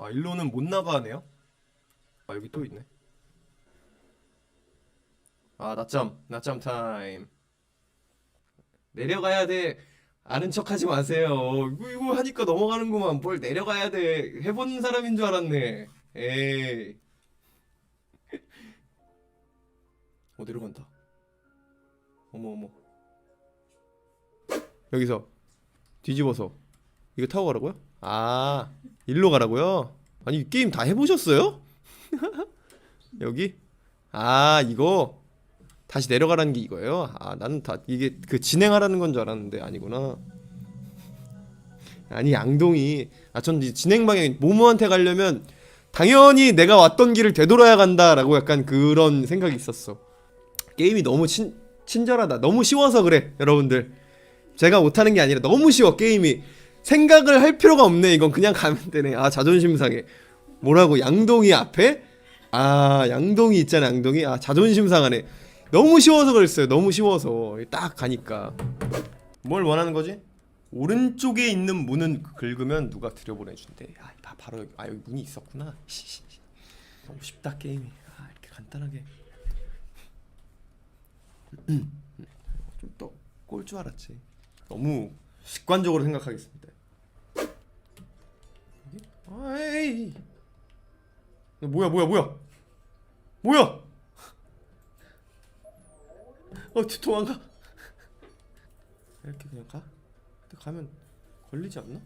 아 일로는 못 나가네요. 아 여기 또 있네. 아 낮잠 낮잠 타임. 내려가야 돼. 아는 척 하지 마세요. 이거, 이거 하니까 넘어가는구만. 뭘 내려가야 돼. 해본 사람인 줄 알았네. 에이. 어 내려간다. 어머 어머. 여기서 뒤집어서 이거 타고 가라고요? 아 일로 가라고요? 아니 게임 다 해보셨어요? 여기? 아 이거 다시 내려가라는 게 이거예요? 아 나는 다 이게 그 진행하라는 건 줄 알았는데 아니구나 아니 양동이 아 전 진행 방향 모모한테 가려면 당연히 내가 왔던 길을 되돌아야 간다라고 약간 그런 생각이 있었어 게임이 너무 친, 친절하다 너무 쉬워서 그래 여러분들 제가 못하는 게 아니라 너무 쉬워 게임이 생각을 할 필요가 없네. 이건 그냥 가면 되네. 아 자존심 상해. 뭐라고? 양동이 앞에? 아 양동이 있잖아 양동이. 아 자존심 상하네. 너무 쉬워서 그랬어요. 너무 쉬워서. 딱 가니까. 뭘 원하는 거지? 오른쪽에 있는 문은 긁으면 누가 들여보내준대. 아 바- 바로 여기 아 여기 문이 있었구나. 너무 쉽다 게임이. 아 이렇게 간단하게. 좀 더 꼴 줄 알았지. 너무 습관적으로 생각하겠습니다. 아이, 뭐야 뭐야 뭐야 뭐야? 어 뒤- 도망가. 이렇게 그냥 가? 근데 가면 걸리지 않나?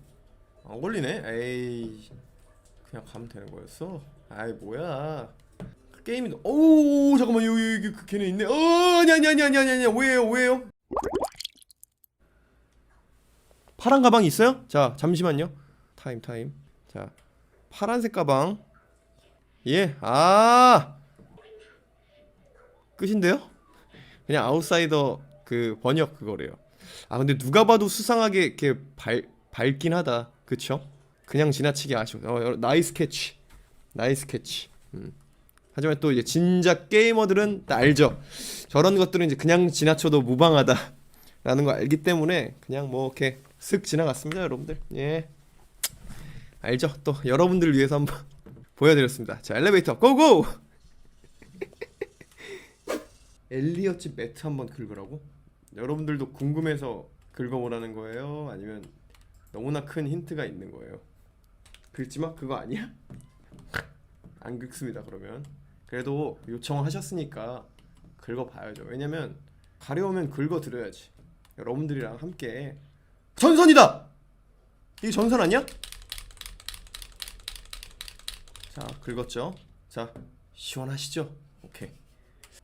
안 걸리네. 에이, 그냥 가면 되는 거였어. 아이 뭐야? 게임이 너- 오 잠깐만 여기 여기 그 걔네 있네. 어 아니 아니 아니 아니 아니 왜요 왜요? 파란 가방 있어요? 자 잠시만요 타임 타임 자 파란색 가방. 예아! 끝인데요? 그냥 아웃사이더 그 번역 그거래요. 아 근데 누가 봐도 수상하게 이렇게 발, 밝긴 하다. 그쵸? 그냥 지나치기 아쉬워 어, 나이스 캐치. 나이스 캐치. 음. 하지만 또 이제 진작 게이머들은 다 알죠. 저런 것들은 이제 그냥 지나쳐도 무방하다 라는 거 알기 때문에 그냥 뭐 이렇게 슥 지나갔습니다 여러분들. 예 알죠? 또 여러분들을 위해서 한번 보여드렸습니다. 자 엘리베이터 고고! 엘리엇집 매트 한번 긁으라고? 여러분들도 궁금해서 긁어보라는 거예요? 아니면 너무나 큰 힌트가 있는 거예요? 긁지마? 그거 아니야? 안 긁습니다 그러면. 그래도 요청을 하셨으니까 긁어봐야죠. 왜냐면 가려우면 긁어드려야지. 여러분들이랑 함께 전선이다! 이게 전선 아니야? 자 긁었죠? 자 시원하시죠? 오케이.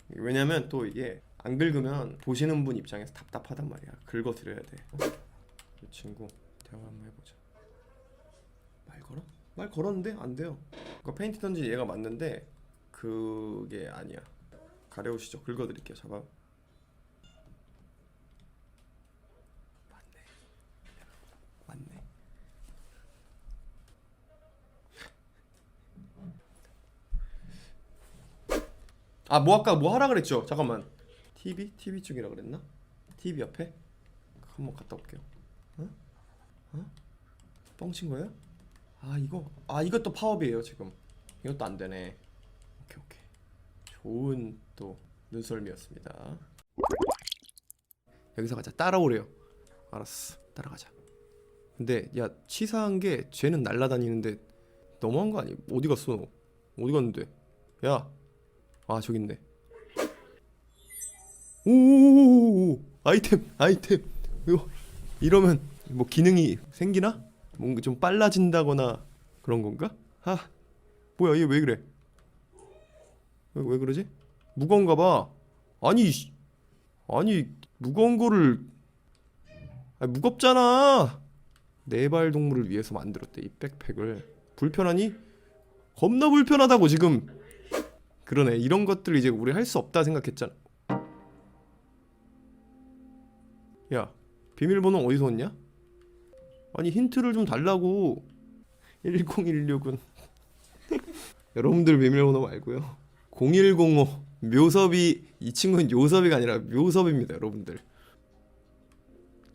왜냐면 또 이게 안 긁으면 보시는 분 입장에서 답답하단 말이야. 긁어 드려야 돼이 친구 대화 한번 해보자. 말 걸어? 말 걸었는데 안 돼요. 그 페인트 던진 얘가 맞는데 그게 아니야. 가려우시죠? 긁어 드릴게요 잡아 아, 뭐 아까 뭐 하라 그랬죠? 잠깐만. TV? TV 쪽이라 그랬나? TV 옆에? 한번 갔다 올게요. 어? 어? 뻥친 거예요? 아, 이거. 아, 이것도 파업이에요, 지금. 이것도 안 되네. 오케이, 오케이. 좋은 또 눈썰미였습니다. 여기서 가자. 따라오래요. 알았어. 따라가자. 근데 야 치사한 게 쟤는 날라다니는데 너무한 거 아니? 어디 갔어? 너? 어디 갔는데? 야, 아 있네. 오오오오 아이템 아이템 이거 이러면 뭐 기능이 생기나? 뭔가 좀 빨라진다거나 그런 건가? 아 뭐야 얘 왜 그래? 왜, 왜 그러지? 무거운가 봐. 아니 씨. 아니 무거운 거를 아 무겁잖아. 네발 동물을 위해서 만들었대 이 백팩을 불편하니? 겁나 불편하다고 지금 그러네 이런 것들 이제 우리 할 수 없다 생각했잖아 야 비밀번호 어디서 얻냐? 아니 힌트를 좀 달라고 10169는 여러분들 비밀번호 말고요 0105 묘섭이 이 친구는 요섭이가 아니라 묘섭입니다 여러분들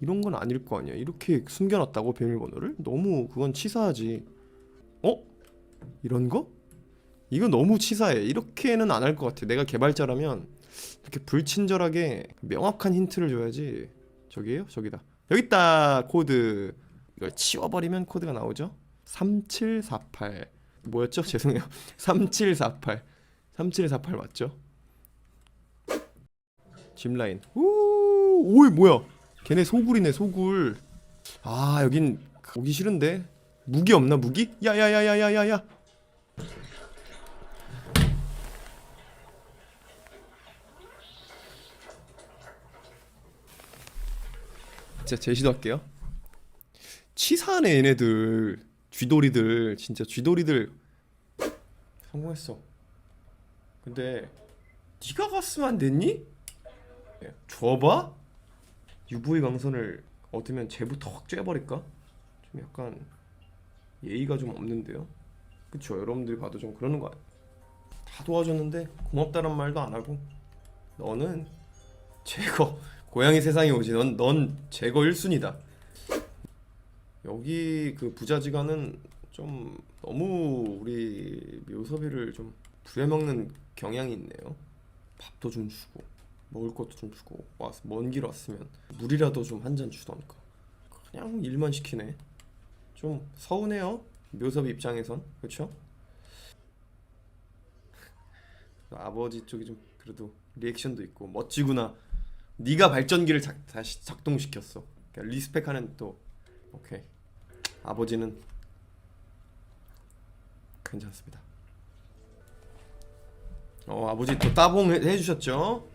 이런 건 아닐 거 아니야. 이렇게 숨겨놨다고 비밀번호를? 너무 그건 치사하지. 어? 이런 거? 이거 너무 치사해. 이렇게는 안 할 것 같아. 내가 개발자라면 이렇게 불친절하게 명확한 힌트를 줘야지. 저기에요? 저기다. 여기 있다. 코드. 이걸 치워버리면 코드가 나오죠. 3748. 뭐였죠? 죄송해요. 3748. 3748 맞죠? 짚라인. 오, 오이 뭐야? 걔네 소굴이네 소굴. 아 여긴 오기 싫은데 무기 없나 무기? 야야야야야야야. 진짜 제시도 할게요. 치사하네 얘네들 쥐돌이들 진짜 쥐돌이들 성공했어. 근데 네가 갔으면 안 됐니? 예, 줘봐? UV 광선을 얻으면 쟤부터 확 쬐버릴까? 좀 약간 예의가 좀 없는데요. 그쵸? 여러분들이 봐도 좀 그러는 거 아니야? 다 도와줬는데 고맙다는 말도 안 하고 너는 제거 고양이 세상에 오지 넌, 넌 제거 1순위다. 여기 그 부자지간은 좀 너무 우리 묘섭이를 좀 부려먹는 경향이 있네요. 밥도 좀 주고 먹을 것도 좀 주고 와서 먼길 왔으면 물이라도 좀 한 잔 주던가. 그냥 일만 시키네. 좀 서운해요 묘섭이 입장에선. 그렇죠? 아버지 쪽이 좀 그래도 리액션도 있고 멋지구나 네가 발전기를 작, 다시 작동시켰어. 그러니까 리스펙하는 또 오케이. 아버지는 괜찮습니다. 어 아버지 또 따봉 해, 해주셨죠?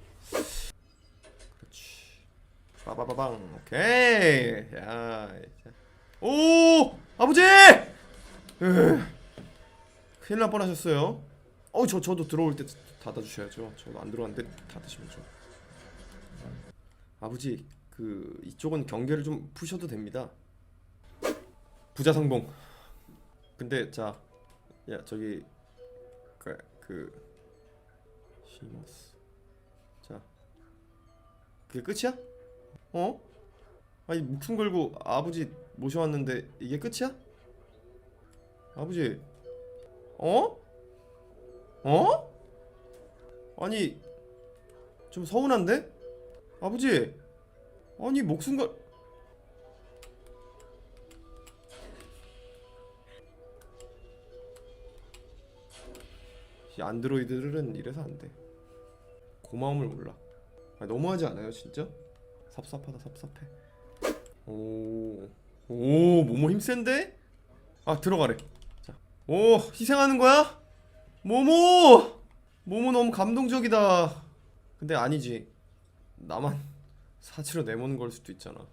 그렇지. 빠바바방. 오케이. 야 자. 오! 아버지! 으, 큰일 날 뻔하셨어요. 어저 저도 들어올 때 닫아주셔야죠. 저도 안 들어왔는데 닫으시면 좀 아버지 그 이쪽은 경계를 좀 푸셔도 됩니다 부자 성공 근데 자 야 저기 그, 그 시머스 자 그게 끝이야? 어? 아니 목숨 걸고 아버지 모셔왔는데 이게 끝이야? 아버지 어? 어? 아니 좀 서운한데? 아버지 아니 목숨 걸이 안드로이드들은 이래서 안 돼. 고마움을 몰라. 아, 너무하지 않아요, 진짜? 섭섭하다, 섭섭해. 오, 오, 모모 힘센데? 아, 들어가래. 자, 오, 희생하는 거야? 모모! 모모 너무 감동적이다. 근데 아니지. 나만 사치로 내모는 걸 수도 있잖아.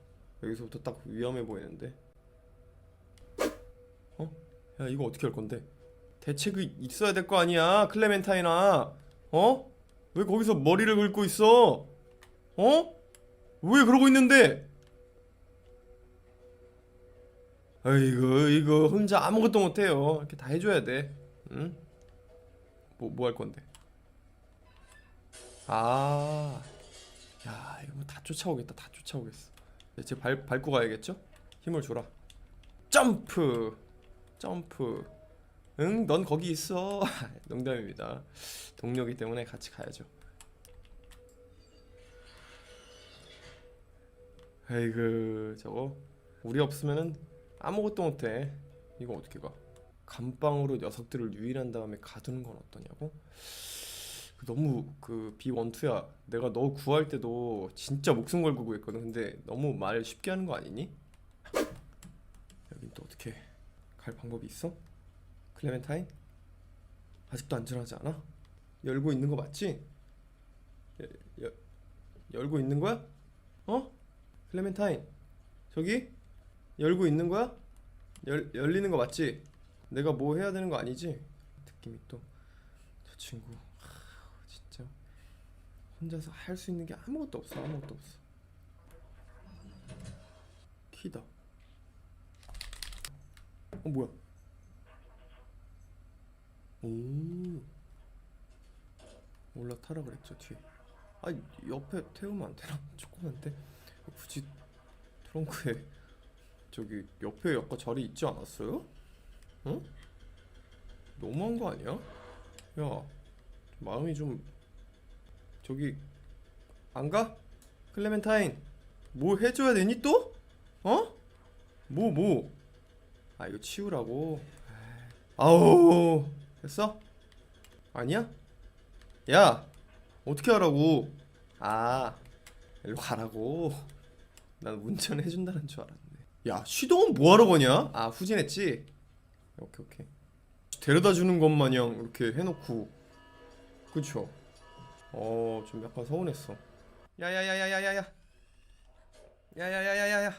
여기서부터 딱 위험해 보이는데. 어? 야, 이거 어떻게 할 건데? 대책이 있어야 될 거 아니야, 클레멘타이나. 어? 왜 거기서 머리를 긁고 있어? 어? 왜 그러고 있는데? 아이고, 이거 혼자 아무것도 못해요. 이렇게 다 해줘야 돼. 응? 뭐, 뭐 할 건데? 아, 야, 이거 다 쫓아오겠다. 다 쫓아오겠어. 이제 발, 밟고 가야겠죠? 힘을 줘라. 점프! 점프. 응, 넌 거기 있어. 농담입니다. 동료기 때문에 같이 가야죠. 아이고, 저거 우리 없으면은 아무것도 못해. 이거 어떻게 가? 감방으로 녀석들을 유인한 다음에 가두는 건 어떠냐고? 그 너무 그 비원투야. 내가 너 구할 때도 진짜 목숨 걸고 구했거든. 근데 너무 말 쉽게 하는 거 아니니? 여긴 또 어떻게 갈 방법이 있어? 클레멘타인? 아직도 안전하지 않아? 열고 있는 거 맞지? 여, 여, 열고 있는 거야? 어? 클레멘타인 저기? 열고 있는 거야? 열, 열리는 거 맞지? 내가 뭐 해야 되는 거 아니지? 느낌이 또 저 친구 혼자서 할 수 있는 게 아무것도 없어 아무것도 없어. 키다. 어 뭐야? 오. 올라타라 그랬죠 뒤에. 아 옆에 태우면 안 되나? 조그만데? 굳이 트렁크에 저기 옆에 약간 자리 있지 않았어요? 응? 너무한 거 아니야? 야 마음이 좀 저기 안 가? 클레멘타인 뭐 해줘야 되니 또? 어? 뭐 뭐? 아 이거 치우라고. 아우 됐어? 아니야? 야 어떻게 하라고? 아 일로 가라고. 난 운전해준다는 줄 알았네. 야 시동은 뭐하러 거냐? 아 후진했지? 오케이 오케이. 데려다 주는 것 마냥 이렇게 해놓고 그쵸? 어 좀 약간 서운했어. 야야야야야야야. 야야야야야야.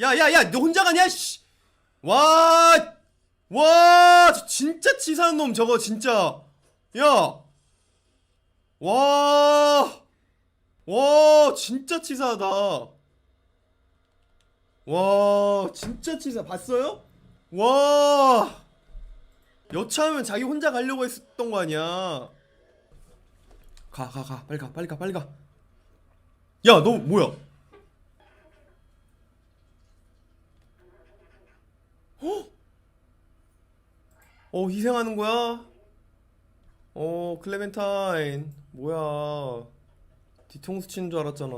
야야야 너 혼자 가냐? 씨. 와. 와, 저 진짜 치사한 놈 저거 진짜. 야. 와. 와, 진짜 치사하다. 와, 진짜 치사. 봤어요? 와. 여차하면 자기 혼자 가려고 했었던 거 아니야. 가, 가, 가. 빨리 가, 빨리 가, 빨리 가. 야, 너 뭐야? 어 희생하는 거야? 어 클레멘타인 뭐야 뒤통수 치는 줄 알았잖아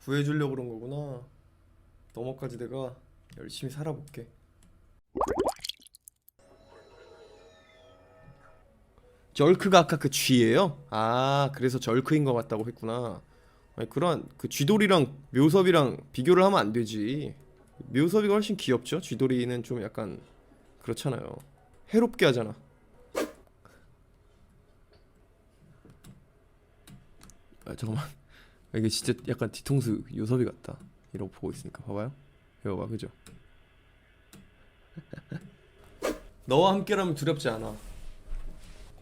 구해주려고 그런 거구나 너머까지 내가 열심히 살아볼게 절크가 아까 그 쥐예요? 아 그래서 절크인 것 같다고 했구나 아니 그런 그 쥐돌이랑 묘섭이랑 비교를 하면 안 되지 묘섭이가 훨씬 귀엽죠 쥐돌이는 좀 약간 그렇잖아요 해롭게 하잖아. 아 잠깐만. 이게 진짜 약간 뒤통수 요섭이 같다. 이러고 보고 있으니까 봐봐요. 이거 봐 그죠? 너와 함께라면 두렵지 않아.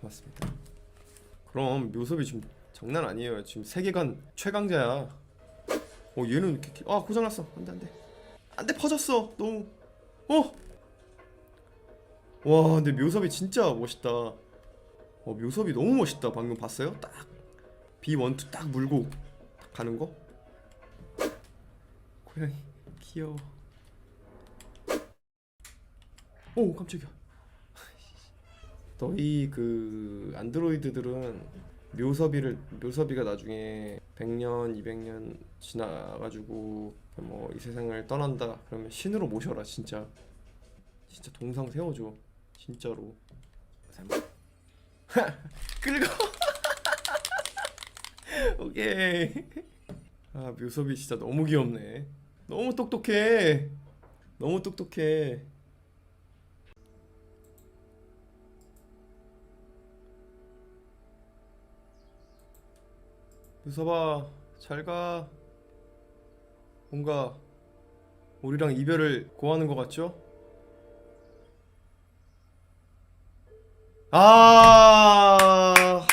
고맙습니다. 그럼 묘섭이 지금 장난 아니에요. 지금 세계관 최강자야. 어 얘는 이렇게 키- 아 고장났어. 안돼 안돼 안돼 퍼졌어. 너무 어 와 근데 묘섭이 진짜 멋있다 어 묘섭이 너무 멋있다 방금 봤어요? 딱 B12 딱 물고 딱 가는 거 고양이 귀여워 오 깜짝이야 너희 그 안드로이드들은 묘섭이를 묘섭이가 나중에 100년 200년 지나가지고 뭐 이 세상을 떠난다 그러면 신으로 모셔라 진짜. 진짜 동상 세워줘 진짜로. 끌고 오케이. 아 묘섭이 진짜 너무 귀엽네. 너무 똑똑해. 너무 똑똑해 묘섭아 잘가 뭔가 우리랑 이별을 고하는 것 같죠? 아